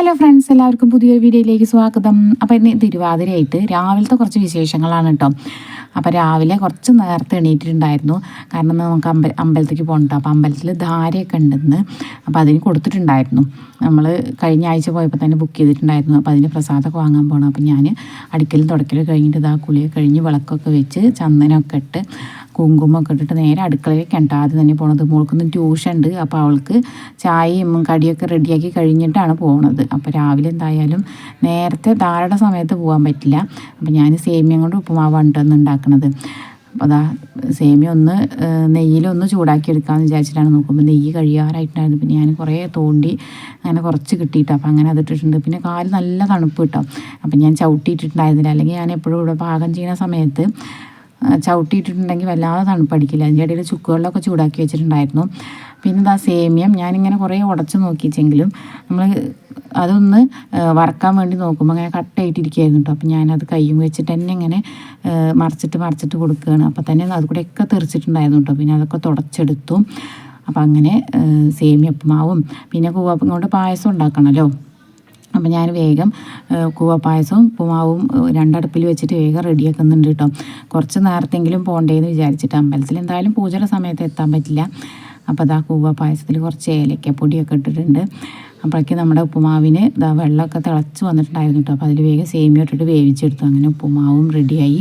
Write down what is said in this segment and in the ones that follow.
Hello friends എല്ലാവർക്കും പുതിയൊരു വീഡിയോയിലേക്ക് സ്വാഗതം. അപ്പോൾ ഇന്ന് തിരുവാതിരയായിട്ട് രാവിലത്തെ കുറച്ച് വിശേഷങ്ങളാണ് കേട്ടോ. അപ്പോൾ രാവിലെ കുറച്ച് നേരത്തെ എണീറ്റിട്ടുണ്ടായിരുന്നു. കാരണം നമുക്ക് അമ്പ അമ്പലത്തേക്ക് പോകണ്ട അപ്പോൾ അമ്പലത്തിൽ ധാരയൊക്കെ ഉണ്ടെന്ന് അപ്പോൾ അതിന് കൊടുത്തിട്ടുണ്ടായിരുന്നു. നമ്മൾ കഴിഞ്ഞ ആഴ്ച പോയപ്പോൾ തന്നെ ബുക്ക് ചെയ്തിട്ടുണ്ടായിരുന്നു. അപ്പോൾ അതിന് പ്രസാദമൊക്കെ വാങ്ങാൻ പോകണം അപ്പോൾ ഞാൻ അടിക്കലും തുടക്കലും കഴിഞ്ഞിട്ട് ഇതാ കുളിയൊക്കെ കഴിഞ്ഞ് വിളക്കൊക്കെ വെച്ച് ചന്ദനമൊക്കെ ഇട്ട് കുങ്കുമൊക്കെ ഇട്ടിട്ട് നേരെ അടുക്കളയിലേക്ക് ഉണ്ട് ആദ്യം തന്നെ പോണത്. മോൾക്കൊന്നും ട്യൂഷൻ ഉണ്ട്. അപ്പോൾ അവൾക്ക് ചായയും കടിയൊക്കെ റെഡിയാക്കി കഴിഞ്ഞിട്ടാണ് പോണത്. അപ്പോൾ രാവിലെ എന്തായാലും നേരത്തെ ധാരണ സമയത്ത് പോകാൻ പറ്റില്ല. അപ്പോൾ ഞാൻ സേമിയം കൊണ്ട് ഉപ്പുമാവാണ് കേട്ടോ ഉണ്ടാക്കുന്നത് അപ്പോൾ അതാ സേമിയ ഒന്ന് നെയ്യിലൊന്ന് ചൂടാക്കി എടുക്കാമെന്ന് വിചാരിച്ചിട്ടാണ് നോക്കുമ്പോൾ നെയ്യ് കഴിയാറായിട്ടുണ്ടായിരുന്നു. പിന്നെ ഞാൻ കുറേ തോണ്ടി അങ്ങനെ കുറച്ച് കിട്ടിയിട്ട് അപ്പോൾ അങ്ങനെ അതിട്ടിട്ടുണ്ട് പിന്നെ കാൽ നല്ല തണുപ്പ് കിട്ടും. അപ്പം ഞാൻ ചവിട്ടിയിട്ടുണ്ടായിരുന്നില്ല അല്ലെങ്കിൽ ഞാൻ എപ്പോഴും ഇവിടെ പാകം ചെയ്യുന്ന സമയത്ത് ആ, ചവിട്ടിയിട്ടിട്ടുണ്ടെങ്കിൽ വല്ലാതെ തണുപ്പടിക്കില്ല. അതിന്റെ ഇടയിൽ ചുക്കുകളിലൊക്കെ ചൂടാക്കി വെച്ചിട്ടുണ്ടായിരുന്നു. പിന്നെ ഇതാ സേമിയം. ഞാനിങ്ങനെ കുറേ ഉടച്ച് നോക്കിച്ചെങ്കിലും നമ്മൾ അതൊന്ന് വറക്കാൻ വേണ്ടി നോക്കുമ്പോൾ അങ്ങനെ കട്ടായിട്ടിരിക്കുകയായിരുന്നു കേട്ടോ അപ്പോൾ ഞാനത് കയ്യും വെച്ചിട്ട് തന്നെ ഇങ്ങനെ മറിച്ചിട്ട് മറിച്ചിട്ട് കൊടുക്കുകയാണ്. അപ്പോൾ തന്നെ അത് കൂടെ ഒക്കെ തെറിച്ചിട്ടുണ്ടായിരുന്നു കേട്ടോ പിന്നെ അതൊക്കെ തുടച്ചെടുത്തു. അപ്പോൾ അങ്ങനെ സേമിയപ്പമാവും പിന്നെ കൂവപ്പം കൊണ്ട് പായസം ഉണ്ടാക്കണമല്ലോ അപ്പം ഞാൻ വേഗം കൂവ പായസവും ഉപ്പുമാവും രണ്ടടുപ്പിൽ വെച്ചിട്ട് വേഗം റെഡിയാക്കുന്നുണ്ട് കേട്ടോ. കുറച്ച് നേരത്തെങ്കിലും പോകണ്ടേന്ന് വിചാരിച്ചിട്ട് അമ്പലത്തിൽ എന്തായാലും പൂജയുടെ സമയത്ത് എത്താൻ പറ്റില്ല. അപ്പോൾ അതാ കൂവ പായസത്തിൽ കുറച്ച് ഏലക്കപ്പൊടിയൊക്കെ ഇട്ടിട്ടുണ്ട്. അപ്പോഴേക്ക് നമ്മുടെ ഉപ്പുമാവിന് ഇതാ വെള്ളമൊക്കെ തിളച്ച് വന്നിട്ടുണ്ടായിരുന്നു കേട്ടോ. അപ്പോൾ അതിൽ വേഗം സേമിയ ഇട്ടിട്ട് വേവിച്ചെടുത്തു. അങ്ങനെ ഉപ്പുമാവും റെഡിയായി.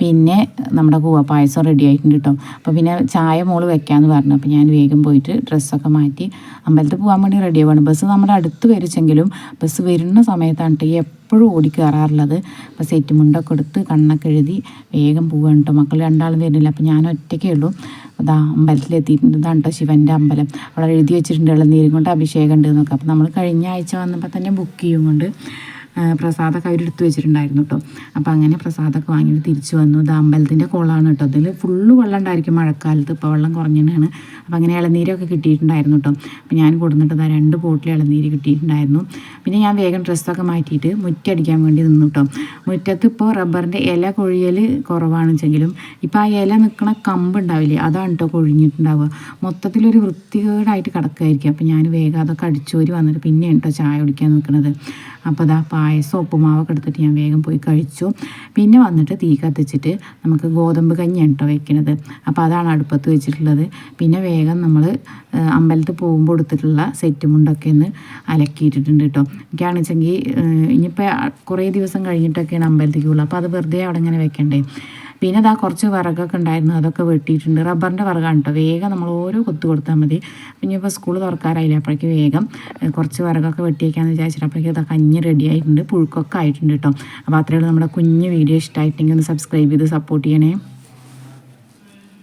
പിന്നെ നമ്മുടെ കൂവ പായസം റെഡി ആയിട്ടുണ്ട് കേട്ടോ അപ്പോൾ പിന്നെ ചായ മോൾ വെക്കാമെന്ന് പറഞ്ഞു. അപ്പോൾ ഞാൻ വേഗം പോയിട്ട് ഡ്രസ്സൊക്കെ മാറ്റി അമ്പലത്തിൽ പോകാൻ വേണ്ടി റെഡി ആവുകയാണ് ബസ് നമ്മുടെ അടുത്ത് വരിച്ചെങ്കിലും ബസ് വരുന്ന സമയത്താണ് എപ്പോഴും ഓടി കയറാറുള്ളത് അപ്പോൾ സെറ്റ് മുണ്ടൊക്കെ എടുത്ത് കണ്ണൊക്കെ എഴുതി വേഗം പോവുകയാണ് കേട്ടോ മക്കൾ രണ്ടാളും വരുന്നില്ല. അപ്പോൾ ഞാൻ ഒറ്റയ്ക്കേ ഉള്ളൂ. അതാ അമ്പലത്തിൽ എത്തിയിട്ടുണ്ട് ഇതാണ് കേട്ടോ ശിവന്റെ അമ്പലം. അവിടെ എഴുതി വെച്ചിട്ടുണ്ട്. ഇളനീരും കൊണ്ട് അഭിഷേകം ഉണ്ട് എന്നൊക്കെ. അപ്പോൾ നമ്മൾ കഴിഞ്ഞ ആഴ്ച വന്നപ്പോൾ തന്നെ ബുക്ക് ചെയ്യും കൊണ്ട്. പ്രസാദമൊക്കെ അവരെടുത്ത് വെച്ചിട്ടുണ്ടായിരുന്നു കേട്ടോ അപ്പോൾ അങ്ങനെ പ്രസാദമൊക്കെ വാങ്ങിയിട്ട് തിരിച്ചു വന്നു. ഇത് അമ്പലത്തിന്റെ കുളമാണ് കേട്ടോ അതിൽ ഫുള്ള് വെള്ളം ഉണ്ടായിരിക്കും മഴക്കാലത്ത്. ഇപ്പോൾ വെള്ളം കുറഞ്ഞതാണ് അപ്പോൾ അങ്ങനെ ഇളനീരൊക്കെ കിട്ടിയിട്ടുണ്ടായിരുന്നു കേട്ടോ അപ്പോൾ ഞാൻ കൊടുത്തിട്ട് ഇതാ രണ്ട് ബോട്ടിൽ ഇളനീര് കിട്ടിയിട്ടുണ്ടായിരുന്നു. പിന്നെ ഞാൻ വേഗം ഡ്രസ്സൊക്കെ മാറ്റിയിട്ട് മുറ്റടിക്കാൻ വേണ്ടി നിന്നു കേട്ടോ മുറ്റത്ത് ഇപ്പോൾ റബ്ബറിന്റെ ഇല കൊഴിയൽ കുറവാണെച്ചെങ്കിലും ഇപ്പോൾ ആ ഇല നിൽക്കണ കമ്പ് ഉണ്ടാവില്ലേ അതാണ് കേട്ടോ കൊഴിഞ്ഞിട്ടുണ്ടാവുക. മൊത്തത്തിലൊരു വൃത്തികേടായിട്ട് കിടക്കുമായിരിക്കും അപ്പോൾ ഞാൻ വേഗം അതൊക്കെ അടിച്ചോരി വന്നിട്ട് പിന്നെ കേട്ടോ ചായ കുടിക്കാൻ നിൽക്കുന്നത് അപ്പോൾ അതാ പായസം ഉപ്പുമാവൊക്കെ എടുത്തിട്ട് ഞാൻ വേഗം പോയി കഴിച്ചു. പിന്നെ വന്നിട്ട് തീ കത്തിച്ചിട്ട് നമുക്ക് ഗോതമ്പ് കഞ്ഞി കേട്ടോ വെക്കണത്. അപ്പോൾ അതാണ് അടുപ്പത്ത് വെച്ചിട്ടുള്ളത്. പിന്നെ വേഗം നമ്മൾ അമ്പലത്തിൽ പോകുമ്പോൾ എടുത്തിട്ടുള്ള സെറ്റ് മുണ്ടൊക്കെ ഒന്ന് അലക്കിയിട്ടിട്ടുണ്ട് കേട്ടോ എനിക്കാണെന്ന് വെച്ചെങ്കിൽ ഇനിയിപ്പോൾ കുറേ ദിവസം കഴിഞ്ഞിട്ടൊക്കെയാണ് അമ്പലത്തിലേക്ക് പോകുള്ളൂ അപ്പോൾ അത് വെറുതെ അവിടെ ഇങ്ങനെ വെക്കണ്ടേ? പിന്നെ അതാ കുറച്ച് വിറകൊക്കെ ഉണ്ടായിരുന്നു അതൊക്കെ വെട്ടിയിട്ടുണ്ട്. റബ്ബറിന്റെ വിറകാണ് കേട്ടോ. വേഗം നമ്മൾ ഓരോ കൊത്തു കൊടുത്താൽ മതി. ഇനിയിപ്പോൾ സ്കൂൾ തുറക്കാറായില്ല അപ്പോഴേക്ക് വേഗം കുറച്ച് വിറകൊക്കെ വെട്ടിയേക്കാന്ന് വിചാരിച്ചിട്ട് അപ്പോഴേക്ക് ഇതാ കഞ്ഞി റെഡി ആയിട്ടുണ്ട് പുഴുക്കൊക്കെ ആയിട്ടുണ്ട് കേട്ടോ. അപ്പോൾ അത്രയുള്ള നമ്മുടെ കുഞ്ഞ് വീഡിയോ ഇഷ്ടമായിട്ടുണ്ടെങ്കിൽ ഒന്ന് സബ്സ്ക്രൈബ് ചെയ്ത് സപ്പോർട്ട് ചെയ്യണേ.